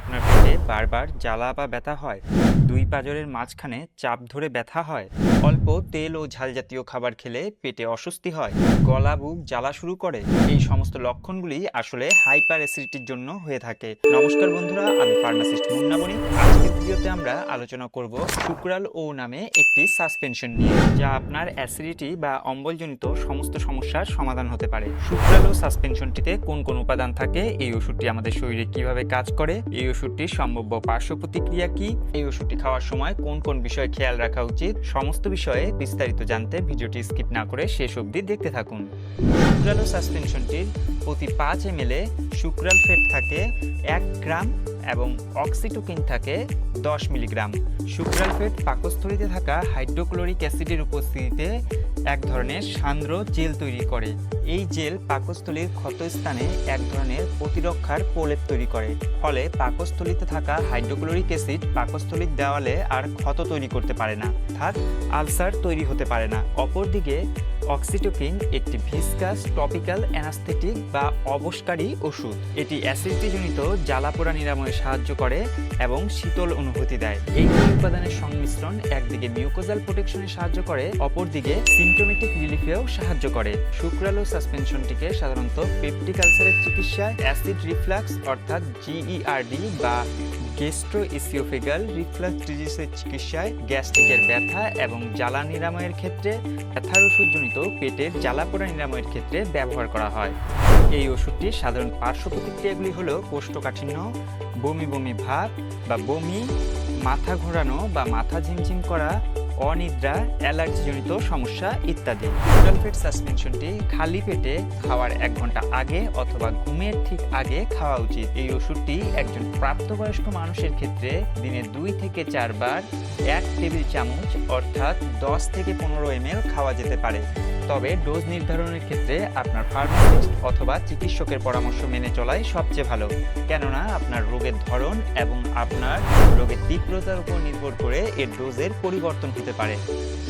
আপনার পেটে বারবার জ্বালা বা ব্যথা হয়? দুই পাঁজরের মাঝখানে চাপ ধরে ব্যথা হয়? অল্প তেল ও ঝাল জাতীয় খাবার খেলে পেটে অস্বস্তি হয়? গলা, বুক জ্বালা শুরু করে? এই সমস্ত লক্ষণগুলি আসলে হাইপার অ্যাসিডিটির জন্য হয়ে থাকে। নমস্কার বন্ধুরা, আমি ফার্মাসিস্ট মুন্নাবনি আজকের ভিডিওতে আমরা আলোচনা করব শুক্রাল ও নামে একটি সাসপেনশন নিয়ে, যা আপনার অ্যাসিডিটি বা অম্বলজনিত সমস্ত সমস্যার সমাধান হতে পারে। শুক্রাল ও সাসপেনশনটিতে কোন কোন উপাদান থাকে? এই ওষুধটি আমাদের শরীরে কীভাবে কাজ করে? এই ওষুধটির সম্ভাব্য পার্শ্ব প্রতিক্রিয়া কি? এই ওষুধটি খাওয়ার সময় কোন কোন বিষয়ে খেয়াল রাখা উচিত? সমস্ত বিষয়ে বিস্তারিত জানতে ভিডিওটি স্কিপ না করে শেষ অবধি দেখতে থাকুন। শুক্রালো সাসপেনশনটির প্রতি পাঁচ এম এ শুক্রাল ফেট থাকে এক গ্রাম এবং অক্সিটোকিন থাকে দশ মিলিগ্রাম। শুক্রাল ফেট পাকস্থলিতে থাকা হাইড্রোক্লোরিক অ্যাসিডের উপস্থিতিতে এক ধরনের সান্দ্র জেল তৈরি করে। এই জেল পাকস্থলীর ক্ষতস্থানে এক ধরনের প্রতিরক্ষার প্রলেপ তৈরি করে। ফলে পাকস্থলীতে থাকা হাইড্রোক্লোরিক অ্যাসিড পাকস্থলীর দেওয়ালে আর ক্ষত তৈরি করতে পারে না। অর্থাৎ আলসার তৈরি হতে পারে না। অপরদিকে অক্সিটোকিন একটি ভিসকাস টপিক্যাল অ্যানাস্থেটিক বা অবসকারী ওষুধ। এটি অ্যাসিডিটিজনিত জ্বালাপোড়া নিরাময়ে সাহায্য করে এবং শীতল অনুভূতি দেয়। এই দুই উপাদানের সংমিশ্রণ একদিকে মিউকোজাল প্রোটেকশনে সাহায্য করে, অপরদিকে সিমটোমেটিক রিলিফেও সাহায্য করে। শুক্রালো সাসপেনশনটিকে সাধারণত পেপটিক আলসারের চিকিৎসায় অ্যাসিড রিফ্লাক্স অর্থাৎ জিইআরডি বা গেস্ট্রো ইসিওফেগাল রিফ্লাক্স ডিজিজের চিকিৎসায় গ্যাস্ট্রিকের ব্যথা এবং জ্বালা নিরাময়ের ক্ষেত্রে ব্যথার ওষুধজনিত পেটের জ্বালা পোড়া নিরাময়ের ক্ষেত্রে ব্যবহার করা হয়। এই ওষুধটির সাধারণ পার্শ্ব প্রতিক্রিয়াগুলি হল কোষ্ঠকাঠিন্য, বমি বমি ভাব বা বমি, মাথা ঘোরানো বা মাথা ঝিমঝিম করা অনিদ্রা, অ্যালার্জিজনিত সমস্যা ইত্যাদি। সালফেট সাসপেনশনটি খালি পেটে খাওয়ার এক ঘণ্টা আগে অথবা ঘুমের ঠিক আগে খাওয়া উচিত। এই ওষুধটি একজন প্রাপ্তবয়স্ক মানুষের ক্ষেত্রে দিনে দুই থেকে চারবার এক টেবিল চামচ অর্থাৎ দশ থেকে পনেরো এম খাওয়া যেতে পারে। তবে ডোজ নির্ধারণের ক্ষেত্রে আপনার ফার্মাসিস্ট অথবা চিকিৎসকের পরামর্শ মেনে চলাই সবচেয়ে ভালো। কেননা আপনার রোগের ধরন এবং আপনার রোগের তীব্রতার উপর নির্ভর করে এর ডোজের পরিবর্তন হতে পারে।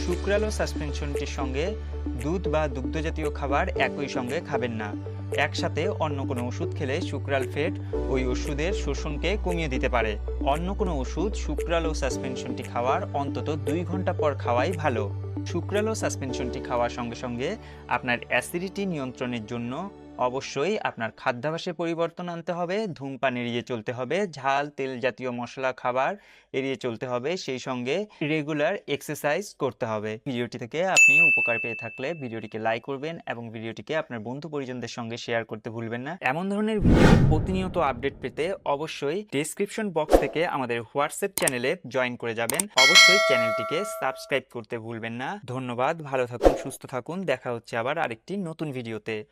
শুক্রালো সাসপেনশনটির সঙ্গে দুধ বা দুগ্ধজাতীয় খাবার একই সঙ্গে খাবেন না। একসাথে অন্য কোনো ওষুধ খেলে শুক্রাল ফেট ওই ওষুধের শোষণকে কমিয়ে দিতে পারে। অন্য কোনো ওষুধ শুক্রালো সাসপেনশনটি খাওয়ার অন্তত দুই ঘণ্টা পর খাওয়াই ভালো। শুক্রালো সাসপেনশনটি খাওয়ার সঙ্গে সঙ্গে আপনার অ্যাসিডিটি নিয়ন্ত্রণের জন্য অবশ্যই আপনার খাদ্যাভাসে পরিবর্তন আনতে হবে, ধূমপান এড়িয়ে চলতে হবে, ঝাল, তেল জাতীয় মশলা, খাবার এড়িয়ে চলতে হবে, সেই সঙ্গে রেগুলার এক্সারসাইজ করতে হবে। ভিডিওটি থেকে আপনি উপকার পেয়ে থাকলে ভিডিওটিকে লাইক করবেন এবং ভিডিওটিকে আপনার বন্ধু পরিজনদের সঙ্গে শেয়ার করতে ভুলবেন না। এমন ধরনের ভিডিও প্রতিনিয়ত আপডেট পেতে অবশ্যই ডেসক্রিপশন বক্স থেকে আমাদের হোয়াটসঅ্যাপ চ্যানেলে জয়েন করে যাবেন। অবশ্যই চ্যানেলটিকে সাবস্ক্রাইব করতে ভুলবেন না। ধন্যবাদ, ভালো থাকুন, সুস্থ থাকুন। দেখা হচ্ছে আবার আরেকটি নতুন ভিডিওতে